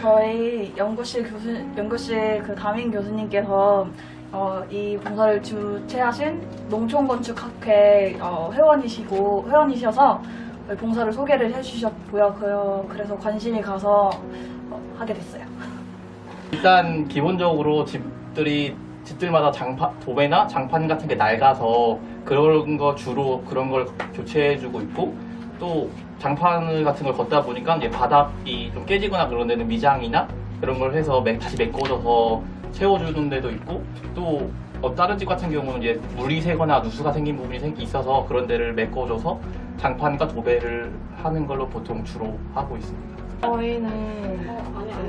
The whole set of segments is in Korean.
저희 연구실 교수 연구실 그 담임 교수님께서 어, 이 봉사를 주최하신 농촌건축학회 어, 회원이시고 회원이셔서 봉사를 소개를 해주셨고요. 그, 그래서 관심이 가서 어, 하게 됐어요. 일단 기본적으로 집들이 집들마다 장판 도배나 장판 같은 게 낡아서 그런 거 주로 그런 걸 교체해주고 있고 또 장판 같은 걸 걷다 보니까 이제 바닥이 좀 깨지거나 그런 데는 미장이나 그런 걸 해서 매- 다시 메꿔줘서 채워주는 데도 있고 또 어, 다른 집 같은 경우는 이제 물이 새거나 누수가 생긴 부분이 생- 있어서 그런 데를 메꿔줘서 장판과 도배를 하는 걸로 보통 주로 하고 있습니다. 저희는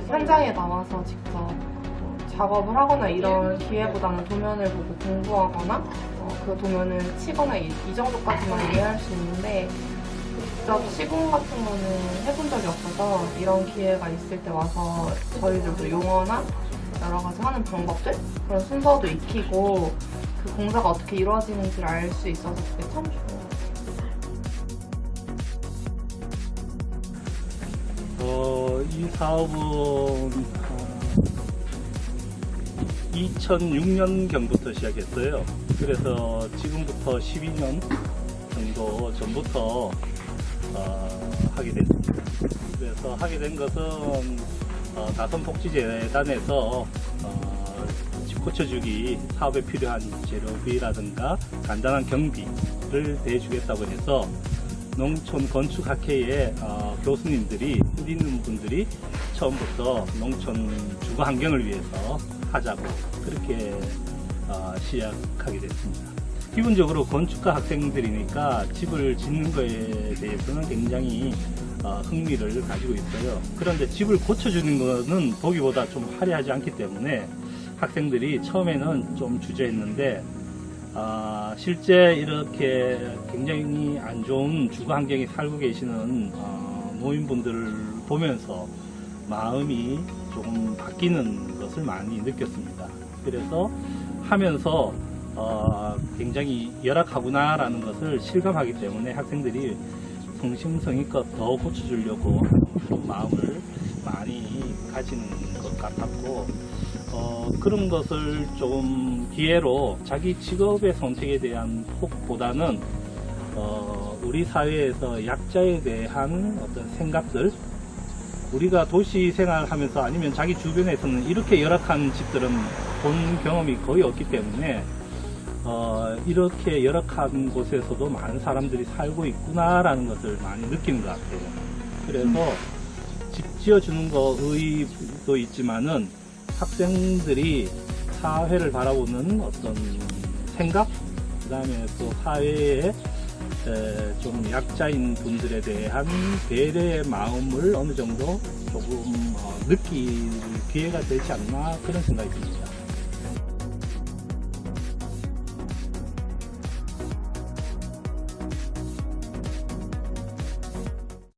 현장에 나와서 직접 뭐 작업을 하거나 이런 기회보다는 도면을 보고 공부하거나 어, 그 도면을 치거나 이, 이 정도까지만 이해할 수 있는데 직접 시공 같은 거는 해본 적이 없어서 이런 기회가 있을 때 와서 저희들도 용어나 여러 가지 하는 방법들 그런 순서도 익히고 그 공사가 어떻게 이루어지는지를 알 수 있어서 그게 참 좋아요. 어, 이 사업은 어, 2006년경부터 시작했어요. 그래서 지금부터 12년 정도 전부터 어, 하게 됐습니다. 그래서 하게 된 것은 어, 나선복지재단에서 어, 집 고쳐주기 사업에 필요한 재료비라든가 간단한 경비를 대주겠다고 해서 농촌 건축학회의 어, 교수님들이 있는 분들이 처음부터 농촌 주거 환경을 위해서 하자고 그렇게 어, 시작하게 됐습니다. 기본적으로 건축가 학생들이니까 집을 짓는 거에 대해서는 굉장히 어, 흥미를 가지고 있어요. 그런데 집을 고쳐주는 거는 보기보다 좀 화려하지 않기 때문에 학생들이 처음에는 좀 주저했는데 아, 실제 이렇게 굉장히 안 좋은 주거 환경에 살고 계시는 어, 노인분들을 보면서 마음이 조금 바뀌는 것을 많이 느꼈습니다. 그래서 하면서 어, 굉장히 열악하구나라는 것을 실감하기 때문에 학생들이 성심성의껏 더 고쳐주려고 그런 마음을 많이 가지는 것 같았고 어, 그런 것을 좀 기회로 자기 직업의 선택에 대한 폭보다는 어, 우리 사회에서 약자에 대한 어떤 생각들 우리가 도시 생활하면서 아니면 자기 주변에서는 이렇게 열악한 집들은 본 경험이 거의 없기 때문에 어, 이렇게 열악한 곳에서도 많은 사람들이 살고 있구나라는 것을 많이 느끼는 것 같아요. 그래서 집 지어주는 거 의의도 있지만은 학생들이 사회를 바라보는 어떤 생각, 그 다음에 또 사회에 에, 좀 약자인 분들에 대한 배려의 마음을 어느 정도 조금 어, 느낄 기회가 되지 않나 그런 생각이 듭니다.